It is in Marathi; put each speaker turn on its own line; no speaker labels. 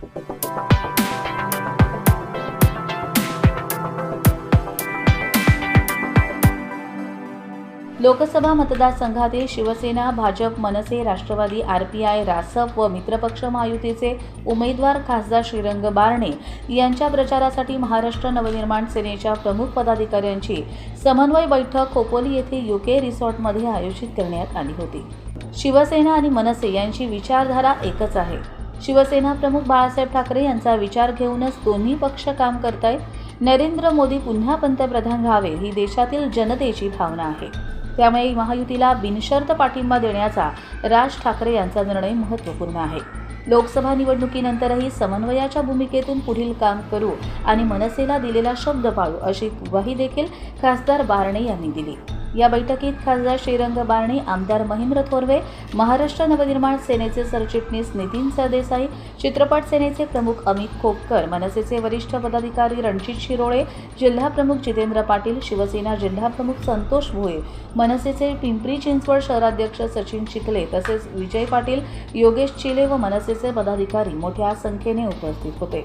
लोकसभा मतदारसंघातील Shiv Sena Bhajap Manse Rashtrawadi R P I Rasap व मित्रपक्ष महायुतीचे उमेदवार खासदार श्रीरंग बारणे यांच्या प्रचारासाठी महाराष्ट्र नवनिर्माण सेनेच्या प्रमुख पदाधिकाऱ्यांची समन्वय बैठक खोपोली येथे युके रिसॉर्टमध्ये आयोजित करण्यात आली होती. शिवसेना आणि मनसे यांची विचारधारा एकच आहे. शिवसेना प्रमुख बाळासाहेब ठाकरे यांचा विचार घेऊनच दोन्ही पक्ष काम करतायत. नरेंद्र मोदी पुन्हा पंतप्रधान व्हावे ही देशातील जनतेची भावना आहे. त्यामुळे महायुतीला बिनशर्त पाठिंबा देण्याचा राज ठाकरे यांचा निर्णय महत्त्वपूर्ण आहे. लोकसभा निवडणुकीनंतरही समन्वयाच्या भूमिकेतून पुढील काम करू आणि मनसेला दिलेला शब्द पाळू अशी ग्वाही देखील खासदार बारणे यांनी दिली. या बैठकीत खासदार श्रीरंग बारणे आमदार महेंद्र थोरवे महाराष्ट्र नवनिर्माण सेनेचे सरचिटणीस नितीन सरदेसाई चित्रपट सेनेचे प्रमुख अमित खोपकर मनसेचे वरिष्ठ पदाधिकारी रणजित शिरोळे जिल्हा प्रमुख जितेंद्र पाटील शिवसेना जिल्हा प्रमुख संतोष भोये मनसेचे पिंपरी चिंचवड शहराध्यक्ष सचिन चिखले तसेच विजय पाटील योगेश चिले व मनसेचे पदाधिकारी मोठ्या संख्येने उपस्थित होते.